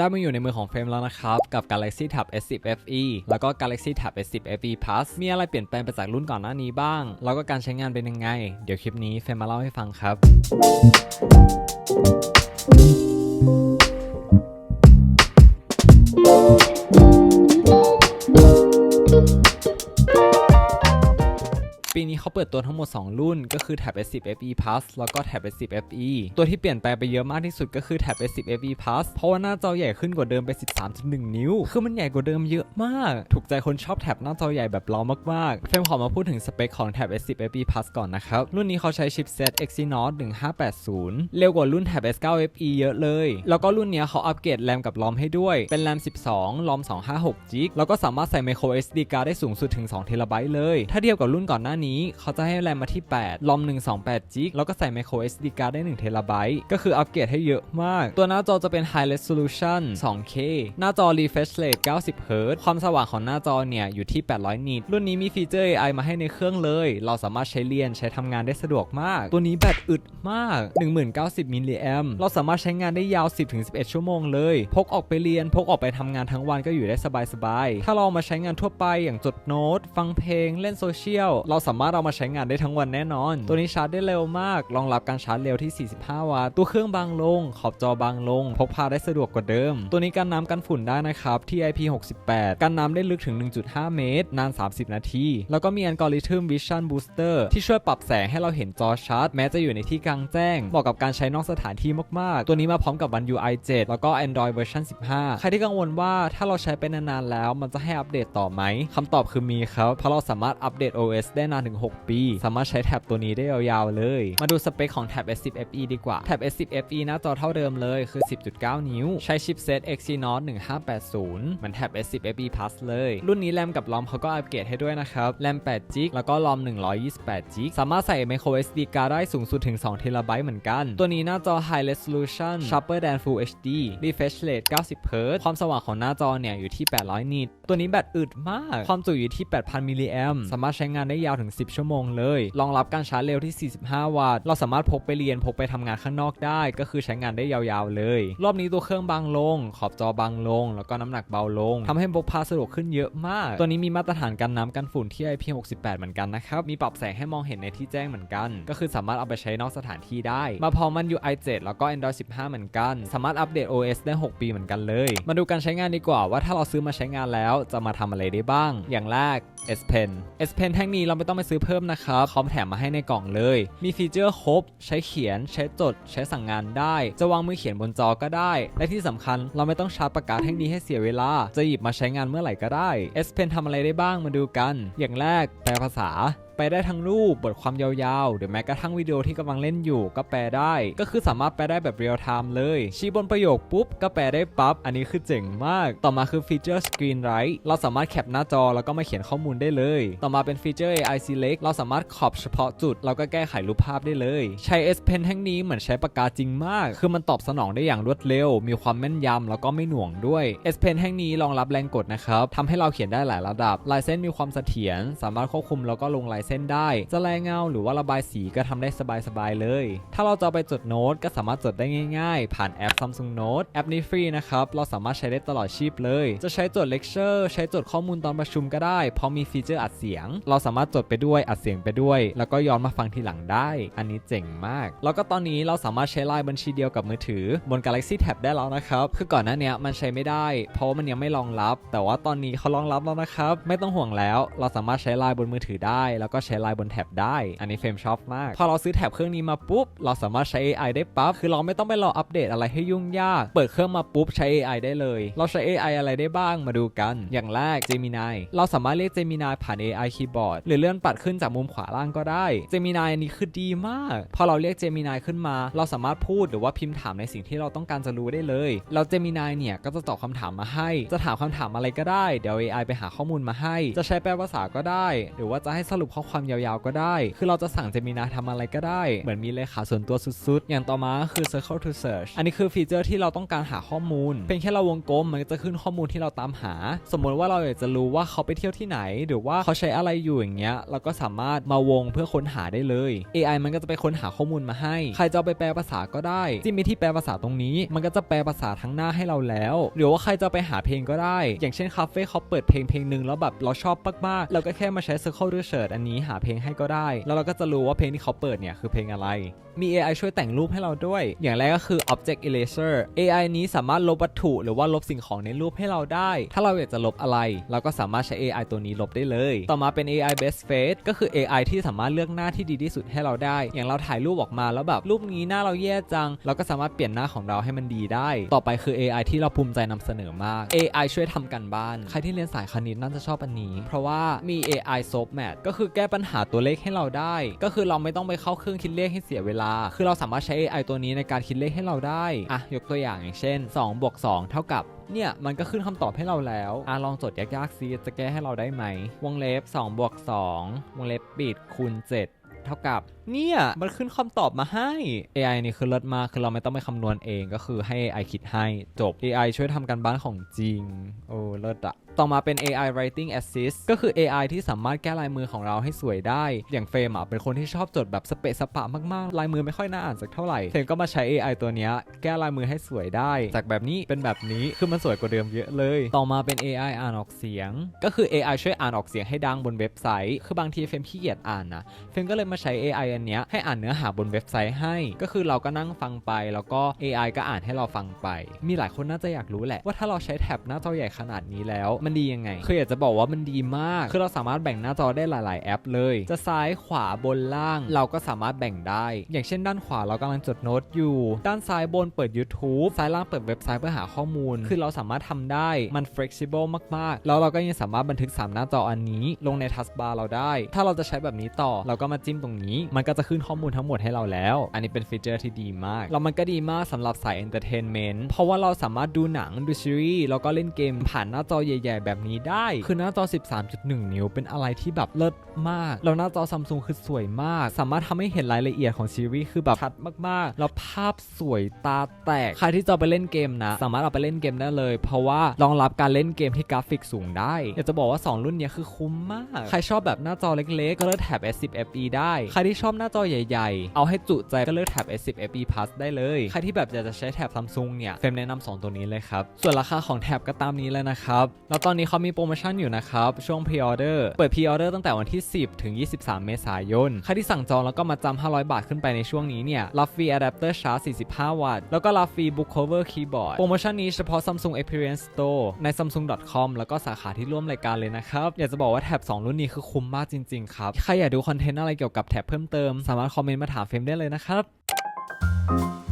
ได้มาอยู่ในมือของเฟรมแล้วนะครับ กับ Galaxy Tab S10 FE แล้วก็ Galaxy Tab S10 FE Plus มีอะไรเปลี่ยนแปลงไปจากรุ่นก่อนหน้านี้บ้าง แล้วก็การใช้งานเป็นยังไง เดี๋ยวคลิปนี้เฟรมมาเล่าให้ฟังครับ เปิดตัวทั้งหมด 2 รุ่น ก็คือ Tab S10 FE Plus แล้วก็ Tab S10 FE ตัวที่เปลี่ยนแปลงไปเยอะมากที่สุดก็คือ Tab S10 FE Plus เพราะว่าหน้าจอใหญ่ขึ้นกว่าเดิมไป 13.1 นิ้ว คือมันใหญ่กว่าเดิมเยอะมาก ถูกใจคนชอบแท็บหน้าจอใหญ่แบบเรามากๆเฟรมขอมาพูดถึงสเปคของ Tab S10 FE Plus ก่อนนะครับ รุ่นนี้เขาใช้ชิปเซต Exynos 1580 เร็วกว่ารุ่น Tab S9 FE เยอะเลย แล้วก็รุ่นนี้เขาอัปเกรดแรมกับลอมให้ด้วย เป็นแรม 12ลอม256 g แล้วก็สามารถใส่ micro SD card ได้สูงสุดถึง2เทราไบต์เลย ถ้าเทียบกับรุ่นก่อนหน้านี้เขาจะให้แรมมาที่ 8 ลอม 128 g b แล้วก็ใส่ micro SD card ได้1เทราไบต์ก็คืออัปเกรดให้เยอะมาก ตัวหน้าจอจะเป็น high resolution 2K หน้าจอ refresh rate 90 Hz ความสว่างของหน้าจอเนี่ยอยู่ที่ 800 นิต รุ่นนี้มีฟีเจอร์ AI มาให้ในเครื่องเลย เราสามารถใช้เรียนใช้ทำงานได้สะดวกมาก ตัวนี้แบตอึดมาก 1090 มิลลิแอมเราสามารถใช้งานได้ยาว 10-11 ชั่วโมงเลย พกออกไปเรียน พกออกไปทำงานทั้งวันก็อยู่ได้สบายๆ ถ้าเราเอามาใช้งานทั่วไปอย่างจดโน้ต ฟังเพลง เล่นโซเชียล เราสามารถเอามาใช้งานได้ทั้งวันแน่นอน ตัวนี้ชาร์จได้เร็วมาก รองรับการชาร์จเร็วที่ 45 วัตต์ ตัวเครื่องบางลง ขอบจอบางลง พกพาได้สะดวกกว่าเดิม ตัวนี้กันน้ำกันฝุ่นได้นะครับ ที่ IP68 กันน้ำได้ลึกถึง 1.5 เมตร นาน 30 นาที แล้วก็มีอัลกอริทึม Vision Booster ที่ช่วยปรับแสงให้เราเห็นจอชัดแม้จะอยู่ในที่กลางแจ้ง เหมาะกับการใช้นอกสถานที่มาก ๆ ตัวนี้มาพร้อมกับ One UI 7 แล้วก็ Android เวอร์ชัน15 ใครที่กังวลว่าถ้าเราใช้ไปนานๆแล้ว มันจะให้อัปเดตต่อไหมคำตอบคือมีครับ เพราะเราสามารถอัปเดต OS ได้นานถึง 6ปี สามารถใช้แท็บตัวนี้ได้ยาวๆเลย มาดูสเปคของแท็บ S10 FE ดีกว่า แท็บ S10 FE หน้าจอเท่าเดิมเลยคือ 10.9 นิ้ว ใช้ชิปเซต Exynos 1580 เหมือนแท็บ S10 FE Plus เลย รุ่นนี้แรมกับลอมเขาก็อัปเกรดให้ด้วยนะครับแรม8 g b แล้วก็ลอม128 g b สามารถใส่ micro SD card ได้สูงสุดถึง2 t b เหมือนกัน ตัวนี้หน้าจอ High Resolution Sharper than Full HD Refresh Rate 90 Hz ความสว่างของหน้าจอเนี่ยอยู่ที่ 800 นิต ตัวนี้แบตอึดมาก ความจุอยู่ที่ 8,000 มิลลิแอมสามารถใช้งานได้ยาวถึง 10 ชั่วโมงเลย รองรับการชาร์จเร็วที่ 45 วัตต์ เราสามารถพกไปเรียนพกไปทำงานข้างนอกได้ ก็คือใช้งานได้ยาวๆเลย รอบนี้ตัวเครื่องบางลง ขอบจอบางลง แล้วก็น้ำหนักเบาลงทำให้พกพาสะดวกขึ้นเยอะมาก ตัวนี้มีมาตรฐานกันน้ำกันฝุ่นที่ IP68 เหมือนกันนะครับ มีปรับแสงให้มองเห็นในที่แจ้งเหมือนกัน ก็คือสามารถเอาไปใช้นอกสถานที่ได้ มาพร้อมมัน UI 7 แล้วก็ Android 15 เหมือนกัน สามารถอัปเดต OS ได้ 6 ปีเหมือนกันเลย มาดูการใช้งานดีกว่าว่าถ้าเราซื้อมาใช้งานแล้วจะมาทำอะไรได้บ้าง อย่างแรก S Pen S Pen แท่งนี้เราไม่ต้องไปซื้อเพิ่มนะครับเขาแถมมาให้ในกล่องเลย มีฟีเจอร์ครบ ใช้เขียน ใช้จด ใช้สั่งงานได้ จะวางมือเขียนบนจอก็ได้ และที่สำคัญเราไม่ต้องชาร์จปากกาแท่งนี้ให้เสียเวลา จะหยิบมาใช้งานเมื่อไหร่ก็ได้ S Pen ทำอะไรได้บ้างมาดูกัน อย่างแรกแปลภาษา ไปได้ทั้งรูปบทความยาวๆ หรือแม้กระทั่งวิดีโอที่กำลังเล่นอยู่ก็แปลได้ ก็คือสามารถแปลได้แบบเรียลไทม์เลย ชี้บนประโยคปุ๊บก็แปลได้ปั๊บ อันนี้คือเจ๋งมาก ต่อมาคือฟีเจอร์ Screen Write เราสามารถแคปหน้าจอแล้วก็มาเขียนข้อมูลได้เลย ต่อมาเป็นฟีเจอร์ AI Select เราสามารถขอบเฉพาะจุดแล้วก็แก้ไขรูปภาพได้เลย ใช้ S Pen แท่งนี้เหมือนใช้ปากกาจริงมาก คือมันตอบสนองได้อย่างรวดเร็ว มีความแม่นยำแล้วก็ไม่หน่วงด้วย S Pen แท่งนี้รองรับแรงกดนะครับทำให้เราเขียนได้หลายระดับลายเส้นมีความเสถียรสามารถควบคุมแล้วก็ลงลายเส้นได้ จะแรงเงาหรือว่าระบายสีก็ทำได้สบายๆเลย ถ้าเราจะไปจดโน้ตก็สามารถจดได้ง่ายๆ ผ่านแอป Samsung Note แอปนี้ฟรีนะครับ เราสามารถใช้ได้ตลอดชีพเลย จะใช้จดเลคเชอร์ใช้จดข้อมูลตอนประชุมก็ได้ เพราะมีฟีเจอร์อัดเสียง เราสามารถจดไปด้วยอัดเสียงไปด้วย แล้วก็ย้อนมาฟังทีหลังได้ อันนี้เจ๋งมาก แล้วก็ตอนนี้เราสามารถใช้ไลน์บัญชีเดียวกับมือถือบน Galaxy Tab ได้แล้วนะครับ คือก่อนหน้านี้มันใช้ไม่ได้ เพราะว่ามันยังไม่รองรับ แต่ว่าตอนนี้เขารองรับแล้วนะครับ ไม่ต้องห่วงแล้ว เราสามารถใช้ไลน์บนมือถือได้ แล้วก็ใช้ไลน์บนแท็บได้ อันนี้เฟรมชอบมาก พอเราซื้อแท็บเครื่องนี้มาปุ๊บ เราสามารถใช้ AI ได้ปั๊บ คือเราไม่ต้องไปรออัปเดตอะไรให้ยุ่งยาก เปิดเครื่องมาปุ๊บใช้ AI ได้เลย เราใช้ AI อะไรได้บ้างมาดูกัน อย่างแรก Gemini เราสามารถเรียก Gemini ผ่าน AI keyboard หรือเลื่อนปัดขึ้นจากมุมขวาล่างก็ได้ Gemini อันนี้คือดีมาก พอเราเรียก Gemini ขึ้นมา เราสามารถพูดหรือว่าพิมพ์ถามในสิ่งที่เราต้องการจะรู้ได้เลย แล้ว Gemini เนี่ยก็จะตอบคำถามมาให้ จะถามคำถามอะไรก็ได้ เดี๋ยว AI ไปหาข้อมูลมาให้ จะใช้แปลภาษาก็ได้ หรือว่าจะให้สรุปข้อความยาวๆก็ได้ คือเราจะสั่ง Gemini ทำอะไรก็ได้ เหมือนมีเลขาส่วนตัวสุดๆ อย่างต่อมาคือ Circle to Search อันนี้คือฟีเจอร์ที่เราต้องการหาข้อมูล เป็นแค่เราวงกลมมันก็จะขึ้นข้อมูลที่เราตามหา สมมติว่าเราอยากจะรู้ว่าเขาไปเที่ยวที่ไหน หรือว่าเขาใช้อะไรอยู่อย่างเงี้ย เราก็สามารถมาวงเพื่อค้นหาได้เลย AI มันก็จะไปค้นหาข้อมูลมาให้ ใครจะไปแปลภาษาก็ได้ที่มีที่แปลภาษาตรงนี้ มันก็จะแปลภาษาทั้งหน้าให้เราแล้ว หรือว่าใครจะไปหาเพลงก็ได้ อย่างเช่นคาเฟ่เขาเปิดเพลงเพลงหนึ่งแล้วแบบเราชอบมากๆเราก็แค่มาใช้ Circle Research อันนี้หาเพลงให้ก็ได้ แล้วเราก็จะรู้ว่าเพลงที่เขาเปิดเนี่ยคือเพลงอะไร มี AI ช่วยแต่งรูปให้เราด้วย อย่างแรกก็คือ Object Eraser AI นี้สามารถลบวัตถุหรือว่าลบสิ่งของในรูปให้เราได้ ถ้าเราอยากจะลบอะไร เราก็สามารถใช้ AI ตัวนี้ลบได้เลย ต่อมาเป็น AI Best Face ก็คือ AI ที่สามารถเลือกหน้าที่ดีที่สุดให้เราได้ อย่างเราถ่ายรูปออกมาแล้วแบบรูปนี้หน้าเราแย่จัง เราก็สามารถเปลี่ยนหน้าของเราให้มันดีได้ ต่อไปคือ AI ที่เราภูมิใจนำเสนอมาก AI ช่วยทำกันบ้าน ใครที่เรียนสายคณิตน่าจะชอบอันนี้ เพราะว่ามี AI Soap Mat ก็คือก้ปัญหาตัวเลขให้เราได้ ก็คือเราไม่ต้องไปเข้าเครื่องคิดเลขให้เสียเวลา คือเราสามารถใช้ AI ตัวนี้ในการคิดเลขให้เราได้อะยกตัวอย่างอย่างเช่น2บวก2เท่ากับเนี่ยมันก็ขึ้นคำตอบให้เราแล้วอะลองจดยากๆซิจะแก้ให้เราได้ไหม วงเล็บ2บวก2วงเล็บปิดคูณ 7 เท่ากับ เนี่ย มันขึ้นคำตอบมาให้ AI นี่คือเลิศมาก คือเราไม่ต้องไปคำนวณเองก็คือให้ AI คิดให้จบ AI ช่วยทำการบ้านของจริง โอ้เลิศอะต่อมาเป็น AI Writing Assist ก็คือ AI ที่สามารถแก้ลายมือของเราให้สวยได้ อย่างเฟรมอะเป็นคนที่ชอบจดแบบสเปะสปะมากๆ ลายมือไม่ค่อยน่าอ่านสักเท่าไหร่เฟรมก็มาใช้ AI ตัวนี้แก้ลายมือให้สวยได้ จากแบบนี้เป็นแบบนี้คือมันสวยกว่าเดิมเยอะเลย ต่อมาเป็น AI อ่านออกเสียง ก็คือ AI ช่วยอ่านออกเสียงให้ดังบนเว็บไซต์ คือบางทีเฟรมขี้เกียจอ่านนะ เฟรมก็เลยมาใช้ AI นเนี้ยให้อ่านเนื้อหาบนเว็บไซต์ให้ ก็คือเราก็นั่งฟังไป แล้วก็ AI ก็อ่านให้เราฟังไป มีหลายคนน่าจะอยากรู้แหละว่าถ้าเราใช้แท็บหน้าจอใหญ่ขนาดนี้แล้ว มันดียังไง คืออยากจะบอกว่ามันดีมาก คือเราสามารถแบ่งหน้าจอได้หลาย ๆ แอปเลย จะซ้ายขวาบนล่าง เราก็สามารถแบ่งได้ อย่างเช่น ด้านขวาเรากำลังจดโน้ตอยู่ ด้านซ้ายบนเปิด YouTube ซ้ายล่างเปิดเว็บไซต์เพื่อหาข้อมูล คือเราสามารถทำได้มัน flexible มาก ๆ แล้วเราก็ยังสามารถบันทึก 3 หน้าจออันนี้ ลงในทัสบาร์เราได้ ถ้าเราจะใช้แบบนี้ต่อเราก็มาจิ้มตรงนี้มันก็จะขึ้นข้อมูลทั้งหมดให้เราแล้ว อันนี้เป็นฟีเจอร์ที่ดีมาก แล้วมันก็ดีมากสำหรับสาย entertainment เพราะว่าเราสามารถดูหนังดูซีรีส์แล้วก็เล่นเกมผ่านหน้าจอใหญ่ ๆ แบบนี้ได้ คือหน้าจอ 13.1 นิ้ว เป็นอะไรที่แบบเลิศมาก แล้วหน้าจอซัมซุงคือสวยมาก สามารถทำให้เห็นรายละเอียดของซีรีส์คือแบบชัดมากๆ แล้วภาพสวยตาแตก ใครที่จะไปเล่นเกมนะ สามารถเอาไปเล่นเกมได้เลย เพราะว่ารองรับการเล่นเกมที่กราฟิกสูงได้อยากจะบอกว่า 2 รุ่นนี้คือคุ้มมาก ใครชอบแบบหน้าจอเล็กๆ ก็เลือกแท็บ S10 FE ได้ ใครที่ชอบหน้าจอใหญ่ๆ เอาให้จุใจก็เลือกแท็บ S10 FE Plus ได้เลย ใครที่แบบอยากจะใช้แท็บซัมซุงเนี่ยเฟรมแนะนำสองตัวนี้เลยครับ ส่วนราคาของแท็บก็ตามนี้เลยนะครับ แล้วตอนนี้เขามีโปรโมชั่นอยู่นะครับ ช่วงพรีออเดอร์เปิดพรีออเดอร์ตั้งแต่วันที่ 10 ถึง 23 เมษายน ใครที่สั่งจองแล้วก็มาจำ500 บาทขึ้นไปในช่วงนี้เนี่ยรับฟรีอะแดปเตอร์ชาร์จ 45 วัตต์แล้วก็รับฟรีบุ๊กโคเวอร์คีย์บอร์ดโปรโมชั่นนี้เฉพาะ Samsung Experience Store ใน samsung.com แล้วก็สาขาที่ร่วมรายการเลยนะครับอยากจะบอกว่าแท็บ2รุ่นนี้คือคุ้มมากจริงๆครับใครอยากดูคอนเทนต์อะไรเกี่ยวกับแท็บเพิ่มเติม สามารถคอมเมนต์มาถามเฟรมได้เลยนะครับ